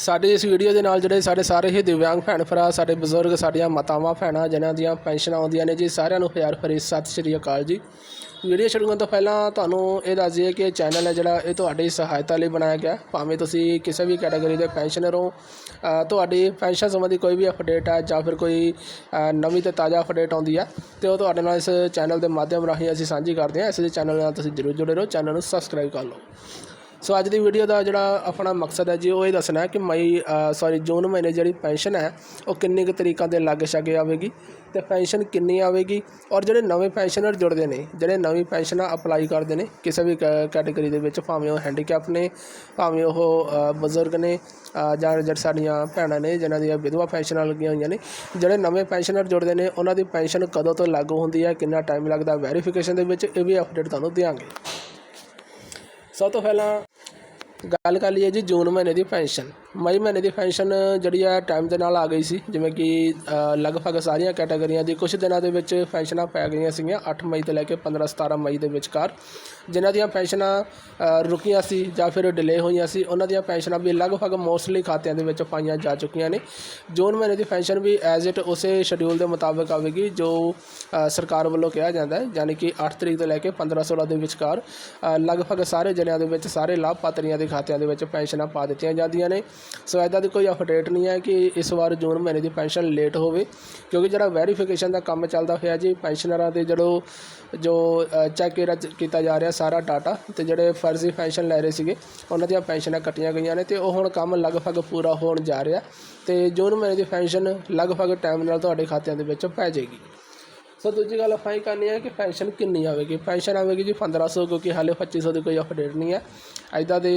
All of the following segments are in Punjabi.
ਸਾਡੇ ਇਸ ਵੀਡੀਓ ਦੇ ਨਾਲ ਜਿਹੜੇ ਸਾਡੇ ਸਾਰੇ ਹੀ ਦਿਵਿਆਂਗ ਭੈਣ ਭਰਾ, ਸਾਡੇ ਬਜ਼ੁਰਗ, ਸਾਡੀਆਂ ਮਾਤਾਵਾਂ, ਭੈਣਾਂ, ਜਿਨ੍ਹਾਂ ਦੀਆਂ ਪੈਨਸ਼ਨਾਂ ਆਉਂਦੀਆਂ ਨੇ ਜੀ, ਸਾਰਿਆਂ ਨੂੰ ਹਜ਼ਾਰ ਫਰੀ ਸਤਿ ਸ਼੍ਰੀ ਅਕਾਲ ਜੀ। ਵੀਡੀਓ ਸ਼ੁਰੂ ਕਰਨ ਤੋਂ ਪਹਿਲਾਂ ਤੁਹਾਨੂੰ ਇਹ ਦੱਸ ਦਈਏ ਕਿ ਚੈਨਲ ਹੈ ਜਿਹੜਾ ਇਹ ਤੁਹਾਡੀ ਸਹਾਇਤਾ ਲਈ ਬਣਾਇਆ ਗਿਆ ਭਾਵੇਂ ਤੁਸੀਂ ਕਿਸੇ ਵੀ ਕੈਟਾਗਰੀ ਦੇ ਪੈਨਸ਼ਨਰ ਹੋ ਤੁਹਾਡੀ ਪੈਨਸ਼ਨ ਸੰਬੰਧੀ ਕੋਈ ਵੀ ਅਪਡੇਟ ਹੈ ਜਾਂ ਫਿਰ ਕੋਈ ਨਵੀਂ ਤੇ ਤਾਜ਼ਾ ਅਪਡੇਟ ਆਉਂਦੀ ਹੈ, ਤੇ ਉਹ ਤੁਹਾਡੇ ਨਾਲ ਇਸ ਚੈਨਲ ਦੇ ਮਾਧਿਅਮ ਰਾਹੀਂ ਅਸੀਂ ਸਾਂਝੀ ਕਰਦੇ ਹਾਂ। ਇਸ ਲਈ ਚੈਨਲ ਨਾਲ ਤੁਸੀਂ ਜਰੂਰ ਜੁੜੇ ਰਹੋ ਚੈਨਲ ਨੂੰ ਸਬਸਕ੍ਰਾਈਬ ਕਰ ਲਓ। ਸੋ ਅੱਜ ਦੀ ਵੀਡੀਓ ਦਾ ਜਿਹੜਾ ਆਪਣਾ ਮਕਸਦ ਹੈ ਜੀ, ਉਹ ਇਹ ਦੱਸਣਾ ਹੈ ਕਿ ਮਈ ਸੌਰੀ ਜੂਨ ਮਹੀਨੇ ਜਿਹੜੀ ਪੈਨਸ਼ਨ ਹੈ, ਉਹ ਕਿੰਨੇ ਕੁ ਤਰੀਕਾਂ ਦੇ ਲਾਗੇ ਛਾਗੇ ਆਵੇਗੀ ਤੇ ਪੈਨਸ਼ਨ ਕਿੰਨੀ ਆਵੇਗੀ ਔਰ ਜਿਹੜੇ ਨਵੇਂ ਪੈਨਸ਼ਨਰ ਜੁੜਦੇ ਨੇ, ਜਿਹੜੇ ਨਵੀਂ ਪੈਨਸ਼ਨਾਂ ਅਪਲਾਈ ਕਰਦੇ ਨੇ, ਕਿਸੇ ਵੀ ਕੈ- ਕੈਟਾਗਰੀ ਦੇ ਵਿੱਚ, ਭਾਵੇਂ ਉਹ ਹੈਂਡੀਕੈਪ ਨੇ, ਭਾਵੇਂ ਉਹ ਬਜ਼ੁਰਗ ਨੇ ਜਾਂ ਜਿਹੜੇ ਸਾਡੀਆਂ ਭੈਣਾਂ ਨੇ, ਜਿਨ੍ਹਾਂ ਦੀਆਂ ਵਿਧਵਾ ਪੈਨਸ਼ਨਾਂ ਲੱਗੀਆਂ ਹੋਈਆਂ ਨੇ, ਜਿਹੜੇ ਨਵੇਂ ਪੈਨਸ਼ਨਰ ਜੁੜਦੇ ਨੇ, ਉਹਨਾਂ ਦੀ ਪੈਨਸ਼ਨ ਕਦੋਂ ਤੋਂ ਲਾਗੂ ਹੁੰਦੀ ਹੈ, ਕਿੰਨਾ ਟਾਈਮ ਲੱਗਦਾ ਵੈਰੀਫਿਕੇਸ਼ਨ ਦੇ ਵਿੱਚ ਇਹ ਵੀ ਅਪਡੇਟ ਤੁਹਾਨੂੰ ਦਿਆਂਗੇ। ਸਭ ਤੋਂ ਪਹਿਲਾਂ ਗੱਲ ਕਰ ਲਈਏ ਜੀ ਜੂਨ ਮਹੀਨੇ ਦੀ ਪੈਨਸ਼ਨ। ਮਈ ਮਹੀਨੇ ਦੀ ਪੈਨਸ਼ਨ ਜਿਹੜੀ ਆ ਟਾਈਮ ਦੇ ਨਾਲ ਆ ਗਈ ਸੀ, ਜਿਵੇਂ ਕਿ ਲਗਭਗ ਸਾਰੀਆਂ ਕੈਟਾਗਰੀਆਂ ਦੀ ਕੁਝ ਦਿਨਾਂ ਦੇ ਵਿੱਚ ਪੈਨਸ਼ਨਾਂ ਪੈ ਗਈਆਂ ਸੀਗੀਆਂ 8 ਮਈ ਤੋਂ ਲੈ ਕੇ 15 17 ਮਈ ਦੇ ਵਿਚਕਾਰ। ਜਿਨ੍ਹਾਂ ਦੀਆਂ ਪੈਨਸ਼ਨਾਂ ਰੁਕੀਆਂ ਸੀ ਜਾਂ ਫਿਰ ਡਿਲੇ ਹੋਈਆਂ ਸੀ, ਉਹਨਾਂ ਦੀਆਂ ਪੈਨਸ਼ਨਾਂ ਵੀ ਲਗਭਗ ਮੋਸਟਲੀ ਖਾਤਿਆਂ ਦੇ ਵਿੱਚ ਪਾਈਆਂ ਜਾ ਚੁੱਕੀਆਂ ਨੇ। ਜੂਨ ਮਹੀਨੇ ਦੀ ਪੈਨਸ਼ਨ ਵੀ ਐਜ਼ ਇਟ ਉਸੇ ਸ਼ਡਿਊਲ ਦੇ ਮੁਤਾਬਕ ਆਵੇਗੀ, ਜੋ ਸਰਕਾਰ ਵੱਲੋਂ ਕਿਹਾ ਜਾਂਦਾ ਹੈ, ਯਾਨੀ ਕਿ 8 ਤਰੀਕ ਤੋਂ ਲੈ ਕੇ 15 16 ਦੇ ਵਿਚਕਾਰ ਲਗਭਗ ਸਾਰੇ ਜ਼ਿਲ੍ਹਿਆਂ ਦੇ ਵਿੱਚ ਸਾਰੇ ਲਾਭਪਾਤਰੀਆਂ ਦੇ ਖਾਤਿਆਂ ਦੇ ਵਿੱਚ ਪੈਨਸ਼ਨਾਂ ਪਾ ਦਿੱਤੀਆਂ ਜਾਂਦੀਆਂ ਨੇ। ਸੋ ਇੱਦਾਂ ਦੀ ਕੋਈ ਅਪਡੇਟ ਨਹੀਂ ਹੈ ਕਿ ਇਸ ਵਾਰ ਜੂਨ ਮਹੀਨੇ ਦੀ ਪੈਨਸ਼ਨ ਲੇਟ ਹੋਵੇ, ਕਿਉਂਕਿ ਜਿਹੜਾ ਵੈਰੀਫਿਕੇਸ਼ਨ ਦਾ ਕੰਮ ਚੱਲਦਾ ਹੋਇਆ ਜੀ ਪੈਨਸ਼ਨਰਾਂ ਦੇ ਜਿਹੜੋ ਜੋ ਚੈੱਕ ਕੀਤਾ ਜਾ ਰਿਹਾ ਸਾਰਾ ਡਾਟਾ ਤੇ ਜਿਹੜੇ ਫਰਜ਼ੀ ਪੈਨਸ਼ਨ ਲੈ ਰਹੇ ਸੀਗੇ, ਉਹਨਾਂ ਦੀਆਂ ਪੈਨਸ਼ਨਾਂ ਕੱਟੀਆਂ ਗਈਆਂ ਨੇ ਤੇ ਉਹ ਹੁਣ ਕੰਮ ਲਗਭਗ ਪੂਰਾ ਹੋਣ ਜਾ ਰਿਹਾ ਤੇ ਜੂਨ ਮਹੀਨੇ ਦੀ ਪੈਨਸ਼ਨ ਲਗਭਗ ਟਾਈਮ ਨਾਲ ਤੁਹਾਡੇ ਖਾਤਿਆਂ ਦੇ ਵਿੱਚ ਪੈ ਜਾਏਗੀ। ਸਰ ਦੂਜੀ ਗੱਲ ਆਪਾਂ ਇਹ ਕਰਨੀ ਹੈ ਕਿ ਪੈਨਸ਼ਨ ਕਿੰਨੀ ਆਵੇਗੀ? ਪੈਨਸ਼ਨ ਆਵੇਗੀ ਜੀ 1500 ਕਿਉਂਕਿ ਹਾਲੇ 2500 ਦੀ ਕੋਈ ਅਪਡੇਟ ਨਹੀਂ ਹੈ ਐਦਾਂ ਦੇ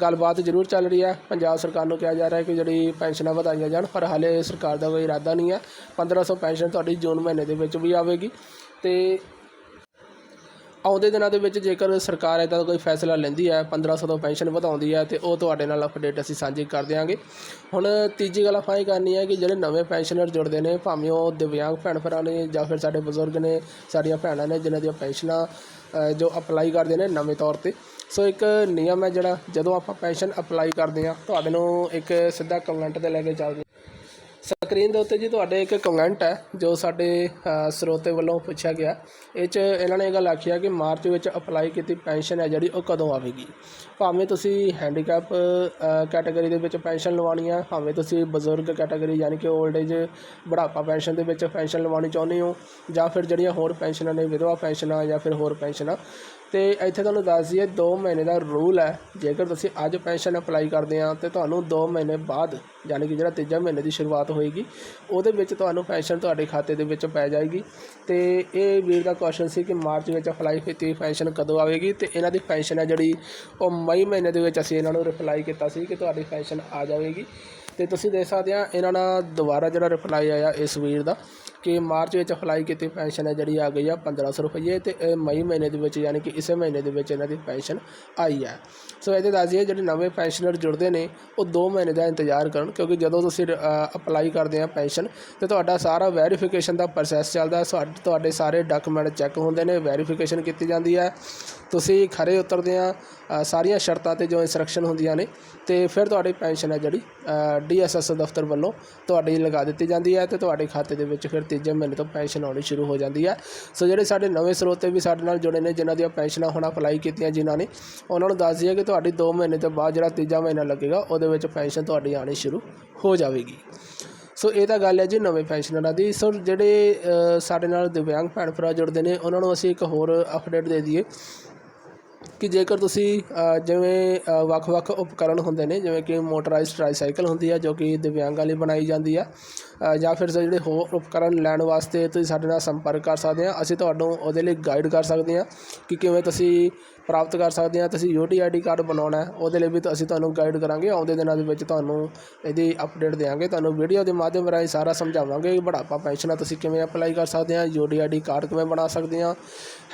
ਗੱਲਬਾਤ ਜ਼ਰੂਰ ਚੱਲ ਰਹੀ ਹੈ ਪੰਜਾਬ ਸਰਕਾਰ ਨੂੰ ਕਿਹਾ ਜਾ ਰਿਹਾ ਹੈ ਕਿ ਜਿਹੜੀ ਪੈਨਸ਼ਨਾਂ ਵਧਾਈਆਂ ਜਾਣ, ਪਰ ਹਾਲੇ ਸਰਕਾਰ ਦਾ ਕੋਈ ਇਰਾਦਾ ਨਹੀਂ ਹੈ 1500 ਪੈਨਸ਼ਨ ਤੁਹਾਡੀ ਜੂਨ ਮਹੀਨੇ ਦੇ ਵਿੱਚ ਵੀ ਆਵੇਗੀ। ਤੇ ਆਉਂਦੇ ਦਿਨਾਂ ਦੇ ਵਿੱਚ ਜੇਕਰ ਸਰਕਾਰ ਇੱਦਾਂ ਦਾ ਕੋਈ ਫੈਸਲਾ ਲੈਂਦੀ ਹੈ 1500 ਤੋਂ ਪੈਨਸ਼ਨ ਵਧਾਉਂਦੀ ਹੈ ਤੇ ਉਹ ਤੁਹਾਡੇ ਨਾਲ ਅਪਡੇਟ ਅਸੀਂ ਸਾਂਝੀ ਕਰ ਦਿਆਂਗੇ। ਹੁਣ ਤੀਜੀ ਗੱਲ ਆਪਾਂ ਇਹ ਕਰਨੀ ਹੈ ਕਿ ਜਿਹੜੇ ਨਵੇਂ ਪੈਨਸ਼ਨਰ ਜੁੜਦੇ ਨੇ, ਭਾਵੇਂ ਉਹ ਦਿਵਿਆਂਗ ਭੈਣ ਭਰਾ ਨੇ ਜਾਂ ਫਿਰ ਸਾਡੇ ਬਜ਼ੁਰਗ ਨੇ, ਸਾਡੀਆਂ ਭੈਣਾਂ ਨੇ, ਜਿਨ੍ਹਾਂ ਦੀਆਂ ਪੈਨਸ਼ਨਾਂ ਜੋ ਅਪਲਾਈ ਕਰਦੇ ਨੇ ਨਵੇਂ ਤੌਰ ਤੇ। ਸੋ ਇੱਕ ਨਿਯਮ ਹੈ ਜਿਹੜਾ, ਜਦੋਂ ਆਪਾਂ ਪੈਨਸ਼ਨ ਅਪਲਾਈ ਕਰਦੇ ਹਾਂ, ਤੁਹਾਡੇ ਨੂੰ ਇੱਕ ਸਿੱਧਾ ਕਮੈਂਟ ਤੇ ਲੈ ਕੇ ਚੱਲਦੇ ਸਕਰੀਨ ਦੇ ਉੱਤੇ ਜੀ ਤੁਹਾਡੇ ਇੱਕ ਕਮੈਂਟ ਹੈ, ਜੋ ਸਾਡੇ ਸਰੋਤੇ ਵੱਲੋਂ ਪੁੱਛਿਆ ਗਿਆ। ਇਹ 'ਚ ਇਹਨਾਂ ਨੇ ਇਹ ਗੱਲ ਆਖੀ ਹੈ ਕਿ ਮਾਰਚ ਵਿੱਚ ਅਪਲਾਈ ਕੀਤੀ ਪੈਨਸ਼ਨ ਹੈ ਜਿਹੜੀ, ਉਹ ਕਦੋਂ ਆਵੇਗੀ? ਭਾਵੇਂ ਤੁਸੀਂ ਹੈਂਡੀਕੈਪ ਕੈਟਾਗਰੀ ਦੇ ਵਿੱਚ ਪੈਨਸ਼ਨ ਲਵਾਉਣੀ ਹੈ ਭਾਵੇਂ ਤੁਸੀਂ ਬਜ਼ੁਰਗ ਕੈਟਾਗਰੀ ਯਾਨੀ ਕਿ 올ਡ ਏਜ ਬੁਢਾਪਾ ਪੈਨਸ਼ਨ ਦੇ ਵਿੱਚ ਪੈਨਸ਼ਨ ਲਵਾਉਣੀ ਚਾਹੁੰਦੇ ਹੋ, ਜਾਂ ਫਿਰ ਜਿਹੜੀਆਂ ਹੋਰ ਪੈਨਸ਼ਨਾਂ ਨੇ, ਵਿਧਵਾ ਪੈਨਸ਼ਨਾਂ ਜਾਂ ਫਿਰ ਹੋਰ ਪੈਨਸ਼ਨਾਂ ਤੇ ਇੱਥੇ ਤੁਹਾਨੂੰ ਦੱਸ ਦਈਏ 2 ਮਹੀਨੇ ਦਾ ਰੂਲ ਹੈ। ਜੇਕਰ ਤੁਸੀਂ ਅੱਜ ਪੈਨਸ਼ਨ ਅਪਲਾਈ ਕਰਦੇ ਆ ਤੇ ਤੁਹਾਨੂੰ 2 ਮਹੀਨੇ ਬਾਅਦ, ਯਾਨੀ ਕਿ ਜਿਹੜਾ ਤੀਜਾ ਮਹੀਨੇ ਦੀ ਸ਼ੁਰੂਆਤ ਹੋਏਗੀ, ਉਹਦੇ ਵਿੱਚ ਤੁਹਾਨੂੰ ਪੈਨਸ਼ਨ ਤੁਹਾਡੇ ਖਾਤੇ ਦੇ ਵਿੱਚ ਪੈ ਜਾਏਗੀ। ਤੇ ਇਹ ਵੀਰ ਦਾ ਕੁਐਸਚਨ ਸੀ ਕਿ ਮਾਰਚ ਵਿੱਚ ਅਪਲਾਈ ਕੀਤੀ ਪੈਨਸ਼ਨ ਕਦੋਂ ਆਵੇਗੀ, ਤੇ ਇਹਨਾਂ ਦੀ ਪੈਨਸ਼ਨ ਹੈ ਜਿਹੜੀ, ਉਹ ਮਈ ਮਹੀਨੇ ਦੇ ਵਿੱਚ ਅਸੀਂ ਇਹਨਾਂ ਨੂੰ ਰਿਪਲਾਈ ਕੀਤਾ ਸੀ ਕਿ ਤੁਹਾਡੀ ਪੈਨਸ਼ਨ ਆ ਜਾਵੇਗੀ। ਤੇ ਤੁਸੀਂ ਦੇਖ ਸਕਦੇ ਆ ਇਹਨਾਂ ਨਾਲ ਦੁਬਾਰਾ ਜਿਹੜਾ ਰਿਪਲਾਈ ਆਇਆ ਇਸ ਵੀਰ ਦਾ। ਕਿ ਮਾਰਚ ਵਿੱਚ ਅਪਲਾਈ ਕੀਤੀ ਪੈਨਸ਼ਨ ਹੈ ਜਿਹੜੀ ਆ ਗਈ ਆ 1500 ਰੁਪਏ ਤੇ ਇਹ ਮਈ ਮਹੀਨੇ ਦੇ ਵਿੱਚ ਯਾਨੀ ਕਿ ਇਸੇ ਮਹੀਨੇ ਦੇ ਵਿੱਚ ਇਹਨਾਂ ਦੀ ਪੈਨਸ਼ਨ ਆਈ ਹੈ। ਸੋ ਇਹਦੇ ਦੱਸ ਦਈਏ ਜਿਹੜੇ ਨਵੇਂ ਪੈਨਸ਼ਨਰ ਜੁੜਦੇ ਨੇ, ਉਹ 2 ਮਹੀਨੇ ਦਾ ਇੰਤਜ਼ਾਰ ਕਰਨ ਕਿਉਂਕਿ ਜਦੋਂ ਤੁਸੀਂ ਅਪਲਾਈ ਕਰਦੇ ਆ ਪੈਨਸ਼ਨ ਤੇ ਤੁਹਾਡਾ ਸਾਰਾ ਵੈਰੀਫਿਕੇਸ਼ਨ ਦਾ ਪ੍ਰੋਸੈਸ ਚੱਲਦਾ ਹੈ। ਤੁਹਾਡੇ- ਸਾਰੇ ਡਾਕੂਮੈਂਟ ਚੈੱਕ ਹੁੰਦੇ ਨੇ, ਵੈਰੀਫਿਕੇਸ਼ਨ ਕੀਤੀ ਜਾਂਦੀ ਹੈ। ਤੁਸੀਂ ਖਰੇ ਉਤਰਦੇ ਆ ਸਾਰੀਆਂ ਸ਼ਰਤਾਂ ਤੇ ਜੋ ਇਨਸਟਰਕਸ਼ਨ ਹੁੰਦੀਆਂ ਨੇ ਤੇ ਫਿਰ ਤੁਹਾਡੀ ਪੈਨਸ਼ਨ ਹੈ ਜਿਹੜੀ ਡੀਐਸਐਸ ਦਫ਼ਤਰ ਵੱਲੋਂ ਤੁਹਾਡੀ ਲਗਾ ਦਿੱਤੀ ਜਾਂਦੀ ਹੈ ਤੇ ਤੁਹਾਡੇ ਖਾਤੇ ਦੇ ਵਿੱਚ ਫਿਰ ਤੀਜੇ ਮਹੀਨੇ ਤੋਂ ਪੈਨਸ਼ਨ ਆਉਣੀ ਸ਼ੁਰੂ ਹੋ ਜਾਂਦੀ ਹੈ ਸੋ ਜਿਹੜੇ ਸਾਡੇ ਨਵੇਂ ਸਰੋਤੇ ਵੀ ਸਾਡੇ ਨਾਲ ਜੁੜੇ ਨੇ, ਜਿਨ੍ਹਾਂ ਦੀਆਂ ਪੈਨਸ਼ਨਾਂ ਹੁਣ ਅਪਲਾਈ ਕੀਤੀਆਂ ਜਿਨ੍ਹਾਂ ਨੇ, ਉਹਨਾਂ ਨੂੰ ਦੱਸ ਦਈਏ ਕਿ ਤੁਹਾਡੀ 2 ਮਹੀਨੇ ਤੋਂ ਬਾਅਦ ਜਿਹੜਾ ਤੀਜਾ ਮਹੀਨਾ ਲੱਗੇਗਾ, ਉਹਦੇ ਵਿੱਚ ਪੈਨਸ਼ਨ ਤੁਹਾਡੀ ਆਉਣੀ ਸ਼ੁਰੂ ਹੋ ਜਾਵੇਗੀ। ਸੋ ਇਹ ਤਾਂ ਗੱਲ ਹੈ ਜੀ ਨਵੇਂ ਪੈਨਸ਼ਨਰਾਂ ਦੀ। ਸੋ ਜਿਹੜੇ ਸਾਡੇ ਨਾਲ ਦਿਵਿਆਂਗ ਭੈਣ ਭਰਾ ਜੁੜਦੇ ਨੇ, ਉਹਨਾਂ ਨੂੰ ਅਸੀਂ ਇੱਕ ਹੋਰ ਅਪਡੇਟ ਦੇ ਦਈਏ ਕਿ ਜੇਕਰ ਤੁਸੀਂ ਜਿਵੇਂ ਵੱਖ-ਵੱਖ ਉਪਕਰਨ ਹੁੰਦੇ ਨੇ, ਜਿਵੇਂ ਕਿ ਮੋਟਰਾਈਜ਼ਡ ਟ੍ਰਾਈਸਾਈਕਲ ਹੁੰਦੀ ਹੈ ਜੋ ਕਿ ਦਿਵਿਆਂਗਾਂ ਲਈ ਬਣਾਈ ਜਾਂਦੀ ਆ ਜਾਂ ਫਿਰ ਜਿਹੜੇ ਹੋਰ ਉਪਕਰਨ ਲੈਣ ਵਾਸਤੇ ਤੁਸੀਂ ਸਾਡੇ ਨਾਲ ਸੰਪਰਕ ਕਰ ਸਕਦੇ ਆ। ਅਸੀਂ ਤੁਹਾਨੂੰ ਉਹਦੇ ਲਈ ਗਾਈਡ ਕਰ ਸਕਦੇ ਆ ਕਿ ਕਿਵੇਂ ਤੁਸੀਂ ਪ੍ਰਾਪਤ ਕਰ ਸਕਦੇ ਆ। ਤੁਸੀਂ ਯੂਟੀ ਯੂਟੀਆਈਡੀ ਕਾਰਡ ਬਣਾਉਣਾ ਉਹਦੇ ਲਈ ਵੀ ਅਸੀਂ ਤੁਹਾਨੂੰ ਗਾਈਡ ਕਰਾਂਗੇ। ਆਉਂਦੇ ਦਿਨਾਂ ਦੇ ਵਿੱਚ ਤੁਹਾਨੂੰ ਇਹਦੀ ਅਪਡੇਟ ਦੇਵਾਂਗੇ ਤੁਹਾਨੂੰ ਵੀਡੀਓ ਦੇ ਮਾਧਿਅਮ ਰਾਹੀਂ ਸਾਰਾ ਸਮਝਾਵਾਂਗੇ ਕਿ ਬੁਢਾਪਾ ਪੈਨਸ਼ਨਾਂ ਤੁਸੀਂ ਕਿਵੇਂ ਅਪਲਾਈ ਕਰ ਸਕਦੇ ਆ ਯੂਟੀਆਈਡੀ ਕਾਰਡ ਕਿਵੇਂ ਬਣਾ ਸਕਦੇ ਆ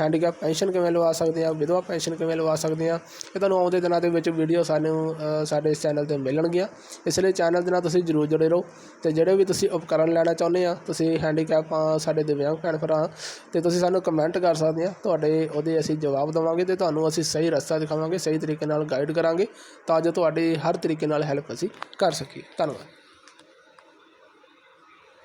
ਹੈਂਡੀਕੈਪ ਪੈਨਸ਼ਨ ਕਿਵੇਂ ਲਵਾ ਸਕਦੇ ਆ, ਵਿਧਵਾ ਪੈਨਸ਼ਨ ਕਿਵੇਂ ਲਵਾ ਸਕਦੇ ਆ। ਇਹ ਤੁਹਾਨੂੰ ਆਉਂਦੇ ਦਿਨਾਂ ਦੇ ਵਿੱਚ ਵੀਡੀਓ ਸਾਨੂੰ ਸਾਡੇ ਇਸ ਚੈਨਲ ਤੇ ਮਿਲਣਗੀਆਂ। ਇਸ ਲਈ ਚੈਨਲ ਦੇ ਨਾਲ ਤੁਸੀਂ ਜਰੂਰ ਜੁੜੇ ਰਹੋ ਤੇ ਜਿਹੜੇ ਵੀ ਤੁਸੀਂ ਉਪਕਰਨ ਲੈਣਾ ਚਾਹੁੰਦੇ ਆ ਤੁਸੀਂ ਹੈਂਡੀਕੈਪ ਆ ਸਾਡੇ ਦਿਵਿਆਂਗ ਭੈਣ ਭਰਾ ਤੇ ਤੁਸੀਂ ਸਾਨੂੰ ਕਮੈਂਟ ਕਰ ਸਕਦੇ ਆ ਤੁਹਾਡੇ ਉਹਦੇ ਅਸੀਂ ਜਵਾਬ ਦੇਵਾਂਗੇ ਤੇ ਤੁਹਾਨੂੰ ਅਸੀਂ ਸਹੀ ਰਸਤਾ ਦਿਖਾਵਾਂਗੇ, ਸਹੀ ਤਰੀਕੇ ਨਾਲ ਗਾਈਡ ਕਰਾਂਗੇ, ਤਾਂ ਜੋ ਤੁਹਾਡੀ ਹਰ ਤਰੀਕੇ ਨਾਲ ਹੈਲਪ ਅਸੀਂ ਕਰ ਸਕੀਏ। ਧੰਨਵਾਦ।